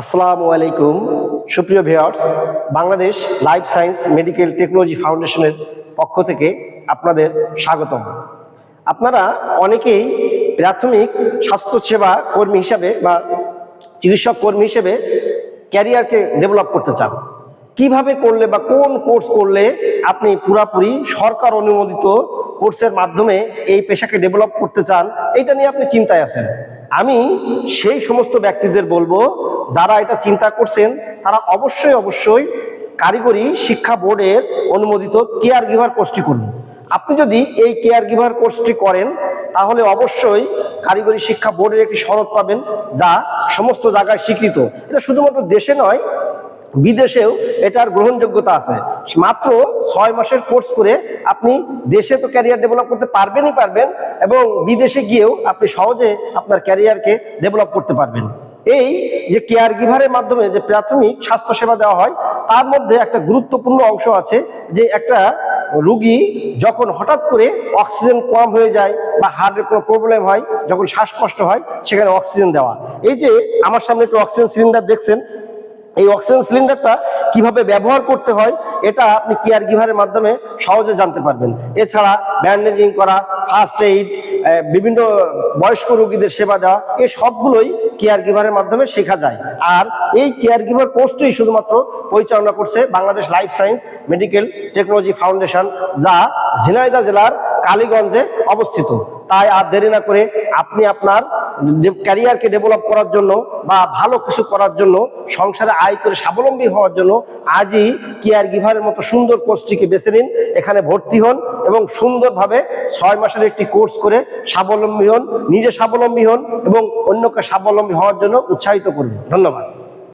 আসসালামু আলাইকুম। সুপ্রিয় viewers, Bangladesh life science medical technology ফাউন্ডেশনের পক্ষ থেকে আপনাদের স্বাগতম। আপনারা অনেকেই প্রাথমিক স্বাস্থ্যসেবা কর্মী হিসাবে বা চিকিৎসক কর্মী হিসেবে ক্যারিয়ারকে ডেভেলপ করতে চান। কীভাবে করলে বা কোন কোর্স করলে আপনি পুরাপুরি সরকার অনুমোদিত কোর্সের মাধ্যমে এই পেশাকে ডেভেলপ করতে চান, এটা নিয়ে আপনি চিন্তায় আছেন। আমি সেই সমস্ত ব্যক্তিদের বলব, যারা এটা চিন্তা করছেন, তারা অবশ্যই অবশ্যই কারিগরি শিক্ষা বোর্ডের অনুমোদিত কেয়ার গিভার কোর্সটি করুন। আপনি যদি এই কেয়ার গিভার কোর্সটি করেন, তাহলে অবশ্যই কারিগরি শিক্ষা বোর্ডের একটি সনদ পাবেন, যা সমস্ত জায়গায় স্বীকৃত। এটা শুধুমাত্র দেশে নয় বিদেশেও এটার গ্রহণযোগ্যতা আছে। মাত্র ছয় মাসের কোর্স করে আপনি দেশে তো ক্যারিয়ার ডেভেলপ করতে পারবেনই পারবেন এবং বিদেশে গিয়েও আপনি সহজে আপনার ক্যারিয়ারকে ডেভেলপ করতে পারবেন। এই যে কেয়ার গিভারের মাধ্যমে যে প্রাথমিক স্বাস্থ্যসেবা দেওয়া হয়, তার মধ্যে একটা গুরুত্বপূর্ণ অংশ আছে যে একটা রুগী যখন হঠাৎ করে অক্সিজেন কম হয়ে যায় বা হার্টের কোনো প্রবলেম হয়, যখন শ্বাসকষ্ট হয়, সেখানে অক্সিজেন দেওয়া। এই যে আমার সামনে একটু অক্সিজেন সিলিন্ডার দেখছেন এই অক্সিজেন সিলিন্ডারটা কীভাবে ব্যবহার করতে হয়, এটা আপনি কেয়ার গিভারের মাধ্যমে সহজে জানতে পারবেন। এছাড়া ব্যান্ডেজিং করা ফার্স্ট এইড বিভিন্ন বয়স্ক রোগীদের সেবা দেওয়া এই সবগুলোই কেয়ার গিভারের মাধ্যমে শেখা যায়। আর এই কেয়ার গিভার কোর্সটি শুধুমাত্র পরিচালনা করছে Bangladesh life science medical technology foundation যা ঝিনাইদহ জেলার কালীগঞ্জে অবস্থিত। তাই আর দেরি না করে আপনি আপনার ক্যারিয়ারকে ডেভেলপ করার জন্য বা ভালো কিছু করার জন্য, সংসারে আয় করে স্বাবলম্বী হওয়ার জন্য আজই কেয়ার গিভারের মতো সুন্দর কোর্সটিকে বেছে নিন। এখানে ভর্তি হন এবং সুন্দরভাবে ছয় মাসের একটি কোর্স করে স্বাবলম্বী হন, নিজে স্বাবলম্বী হন এবং অন্যকে স্বাবলম্বী হওয়ার জন্য উৎসাহিত করুন। ধন্যবাদ।